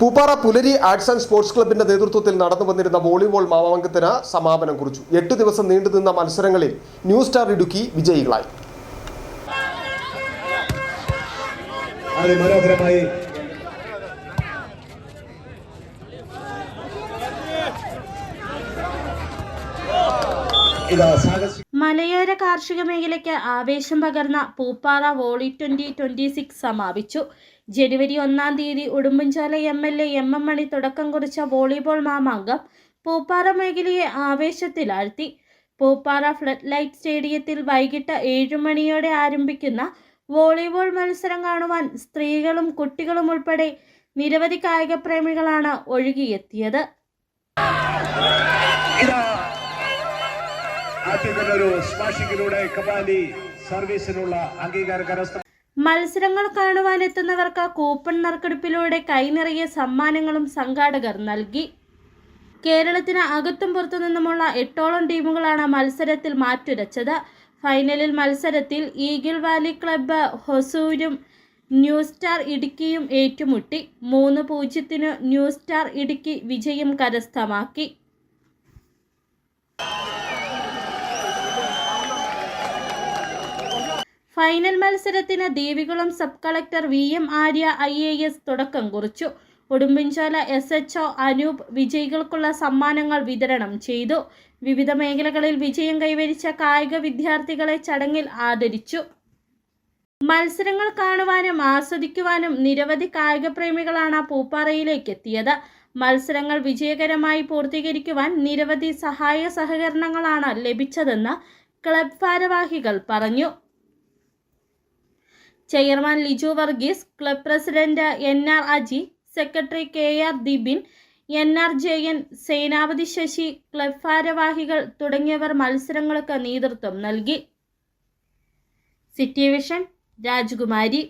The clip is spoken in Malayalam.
Pooppara Pulari arts and sports ക്ലബിന്റെ നേതൃത്വത്തിൽ നടന്നു വന്നിരുന്ന വോളിബോൾ മാമാങ്കത്തിന് സമാപനം കുറിച്ചു. എട്ട് ദിവസം നീണ്ടുനിന്ന മത്സരങ്ങളിൽ ന്യൂ സ്റ്റാർ ഇടുക്കി വിജയികളായി. മലയോര കാർഷിക മേഖലയ്ക്ക് ആവേശം പകർന്ന Pooppara volley twenty twenty six സമാപിച്ചു. ജനുവരി ഒന്നാം തീയതി Udumbanchola M L A M M Mani തുടക്കം കുറിച്ച വോളിബോൾ മാമാങ്കം പൂപ്പാറ മേഖലയെ ആവേശത്തിലാഴ്ത്തി. പൂപ്പാറ ഫ്ലഡ് ലൈറ്റ് സ്റ്റേഡിയത്തിൽ വൈകിട്ട് ഏഴു മണിയോടെ ആരംഭിക്കുന്ന വോളിബോൾ മത്സരം കാണുവാൻ സ്ത്രീകളും കുട്ടികളും ഉൾപ്പെടെ നിരവധി കായിക പ്രേമികളാണ് ഒഴുകിയെത്തിയത്. അംഗീകാരം മത്സരങ്ങൾ കാണുവാനെത്തുന്നവർക്ക് കൂപ്പൺ നറുക്കെടുപ്പിലൂടെ കൈനിറയെ സമ്മാനങ്ങളും സംഘാടകർ നൽകി. കേരളത്തിന് അകത്തും പുറത്തു നിന്നുമുള്ള എട്ടോളം ടീമുകളാണ് മത്സരത്തിൽ മാറ്റുരച്ചത്. ഫൈനലിൽ മത്സരത്തിൽ ഈഗിൾ വാലി ക്ലബ്ബ് ഹൊസൂരും ന്യൂ സ്റ്റാർ ഇടുക്കിയും ഏറ്റുമുട്ടി. മൂന്ന് പൂജ്യത്തിന് ന്യൂ സ്റ്റാർ ഇടുക്കി വിജയം കരസ്ഥമാക്കി. ഫൈനൽ മത്സരത്തിന് Devikulam sub collector V M Arya I A S തുടക്കം കുറിച്ചു. Udumbanchola S H O Anoop വിജയികൾക്കുള്ള സമ്മാനങ്ങൾ വിതരണം ചെയ്തു. വിവിധ മേഖലകളിൽ വിജയം കൈവരിച്ച കായിക വിദ്യാർത്ഥികളെ ചടങ്ങിൽ ആദരിച്ചു. മത്സരങ്ങൾ കാണുവാനും ആസ്വദിക്കുവാനും നിരവധി കായിക പ്രേമികളാണ് പൂപ്പാറയിലേക്ക് എത്തിയത്. മത്സരങ്ങൾ വിജയകരമായി പൂർത്തീകരിക്കുവാൻ നിരവധി സഹായ സഹകരണങ്ങളാണ് ലഭിച്ചതെന്ന് ക്ലബ് ഭാരവാഹികൾ പറഞ്ഞു. Chairman Liju Varghese club president N R Aji secretary K R Dibin N R Jayan Senapathi Sasi club ഭാരവാഹികൾ തുടങ്ങിയവർ മത്സരങ്ങൾക്ക് നേതൃത്വം നൽകി. സിറ്റി വിഷൻ രാജകുമാരി.